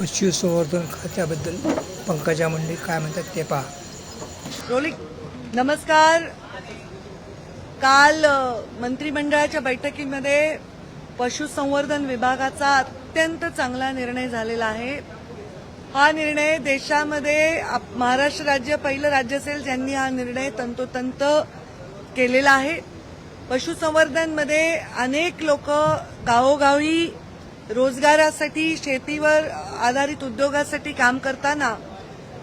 पशुसंवर्धन खात्याबद्दल पंकजा मुंडे काय म्हणतात ते पहा. रोलिक नमस्कार. काल मंत्रिमंडळाच्या बैठकीमध्ये पशुसंवर्धन विभागाचा अत्यंत चांगला निर्णय झालेला आहे. हा निर्णय देशामध्ये आप- महाराष्ट्र राज्य पहिलं राज्य असेल ज्यांनी हा निर्णय तंतोतंत केलेला आहे. पशुसंवर्धनमध्ये अनेक लोक गावोगावी रोजगारासाठी शेतीवर आधारित उद्योगासाठी काम करताना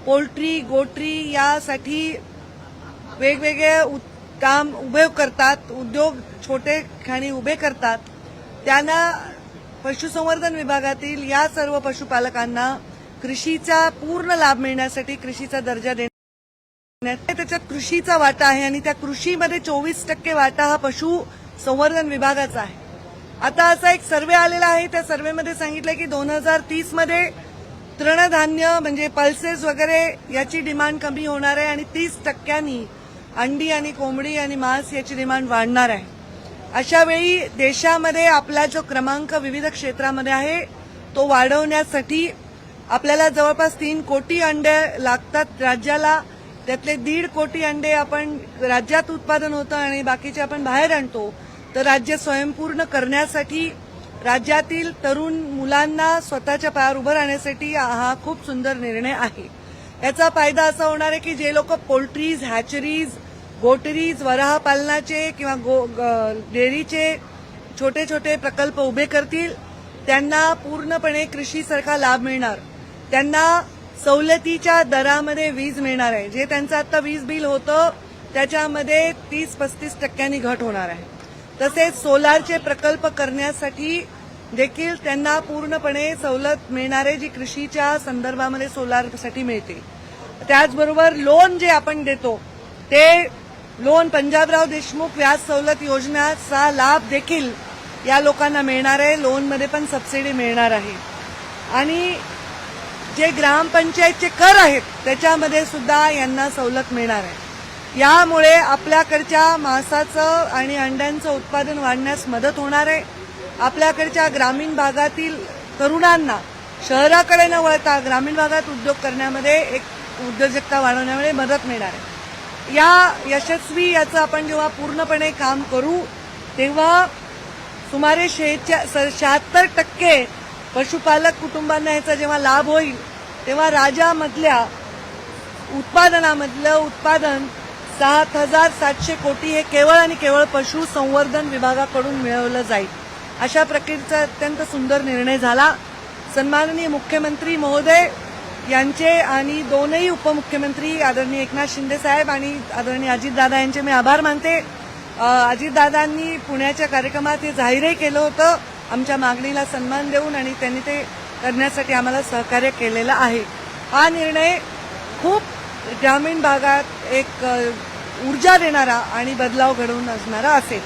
पोल्ट्री गोट्री यासाठी वेगवेगळे काम उभे करतात उद्योग छोटे खाणी उभे करतात. त्यांना पशुसंवर्धन विभागातील या सर्व पशुपालकांना कृषीचा पूर्ण लाभ मिळण्यासाठी कृषीचा दर्जा देण्यात त्याच्यात कृषीचा वाटा आहे आणि त्या कृषीमध्ये चोवीस टक्के वाटा हा पशु संवर्धन विभागाचा आहे. आता असा एक सर्वे आलेला आहे त्या सर्वेमध्ये सांगितलं की दोन हजार तीसमध्ये तृणधान्य म्हणजे पल्सेस वगैरे याची डिमांड कमी होणार आहे आणि तीस टक्क्यांनी अंडी आणि कोंबडी आणि मांस याची डिमांड वाढणार आहे. अशा वेळी देशामध्ये आपला जो क्रमांक विविध क्षेत्रामध्ये आहे तो वाढवण्यासाठी आपल्याला जवळपास तीन कोटी अंडे लागतात राज्याला. त्यातले दीड कोटी अंडे आपण राज्यात उत्पादन होतं आणि बाकीचे आपण बाहेर आणतो तर राज्य स्वयंपूर्ण करण्यासाठी राज्यातील तरुण मुलांना स्वतःच्या पायावर उभं राहण्यासाठी हा खूप सुंदर निर्णय आहे. याचा फायदा असा होणार आहे की जे लोक पोल्ट्रीज हॅचरीज गोटरीज वराह पालनाचे किंवा गो ग- डेअरीचे छोटे छोटे प्रकल्प उभे करतील त्यांना पूर्णपणे कृषीसारखा लाभ मिळणार. त्यांना सवलतीच्या दरामध्ये वीज मिळणार आहे. जे त्यांचं आता वीज बिल होतं त्याच्यामध्ये तीस पस्तीस टक्क्यांनी घट होणार आहे. तसेच सोलारचे प्रकल्प करण्यासाठी देखील त्यांना पूर्णपणे सवलत मिळणार आहे जी कृषीच्या संदर्भामध्ये सोलारसाठी मिळते. त्याचबरोबर लोन जे आपण देतो ते लोन पंजाबराव देशमुख व्याज सवलत योजनेचा लाभ देखील या लोकांना मिळणार आहे. लोनमध्ये पण सबसिडी मिळणार आहे. आणि जे ग्रामपंचायतचे कर आहेत त्याच्यामध्ये सुद्धा यांना सवलत मिळणार आहे. यामुळे आपल्याकडच्या मांसाचं आणि अंड्यांचं उत्पादन वाढण्यास मदत होणार आहे. आपल्याकडच्या ग्रामीण भागातील तरुणांना शहराकडे न वळता ग्रामीण भागात उद्योग करण्यामध्ये एक उद्योजकता वाढवण्यामध्ये मदत मिळणार आहे. या यशस्वी याचं आपण जेव्हा पूर्णपणे काम करू तेव्हा सुमारे शहात्तर टक्के पशुपालक कुटुंबांना याचा जेव्हा लाभ होईल तेव्हा राज्यामधल्या उत्पादनामधलं उत्पादन सात हजार सातशे कोटी हे केवळ आणि केवळ पशुसंवर्धन विभागाकडून मिळवलं जाईल. अशा प्रकारचा अत्यंत सुंदर निर्णय झाला. सन्माननीय मुख्यमंत्री महोदय यांचे आणि दोनही उपमुख्यमंत्री आदरणीय एकनाथ शिंदे साहेब आणि आदरणीय अजितदादा यांचे मी आभार मानते. अजितदादांनी पुण्याच्या कार्यक्रमात हे जाहीरही केलं होतं. आमच्या मागणीला सन्मान देऊन आणि त्यांनी ते करण्यासाठी आम्हाला सहकार्य केलेलं आहे. हा निर्णय खूप ग्रामीण भागात एक ऊर्जा देणारा आणि बदलाव घडवून असणारा असेल.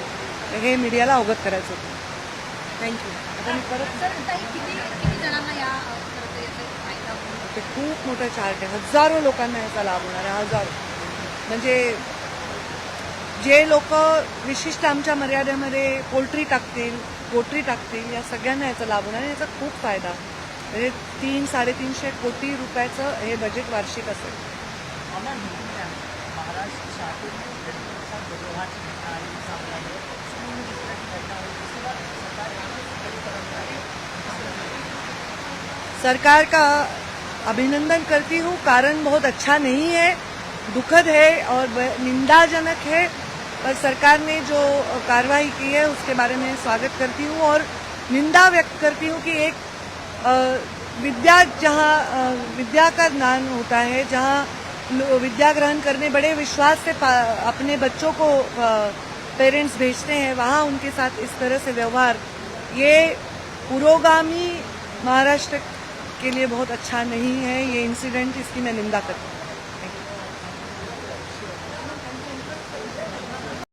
हे मीडियाला अवगत करायचं होतं. थँक्यू आता मी परत ते खूप मोठं चार्ट आहे. हजारो लोकांना याचा लाभ होणार आहे. हजारो. म्हणजे जे लोक विशिष्ट आमच्या मर्यादेमध्ये पोल्ट्री टाकतील पोल्ट्री टाकतील या सगळ्यांना याचा लाभ होणार याचा खूप फायदा. म्हणजे तीन साडेतीनशे कोटी रुपयाचं हे बजेट वार्षिक असेल. सरकार का अभिनंदन करती हूँ? कारण बहुत अच्छा नहीं है दुखद है और निंदाजनक है। पर सरकार ने जो कार्रवाई की है, उसके बारे में स्वागत करती हूँ और निंदा व्यक्त करती हूँ कि एक विद्या जहाँ विद्या का ज्ञान होता है, जहाँ विद्या ग्रहण करने, बड़े विश्वास से अपने बच्चों को पेरेंट्स भेजते हैं, वहाँ उनके साथ इस तरह से व्यवहार। ये पुरोगामी महाराष्ट्र के लिए बहुत अच्छा नहीं है, ये इंसिडेंट, इसकी मैं निंदा करती हूँ।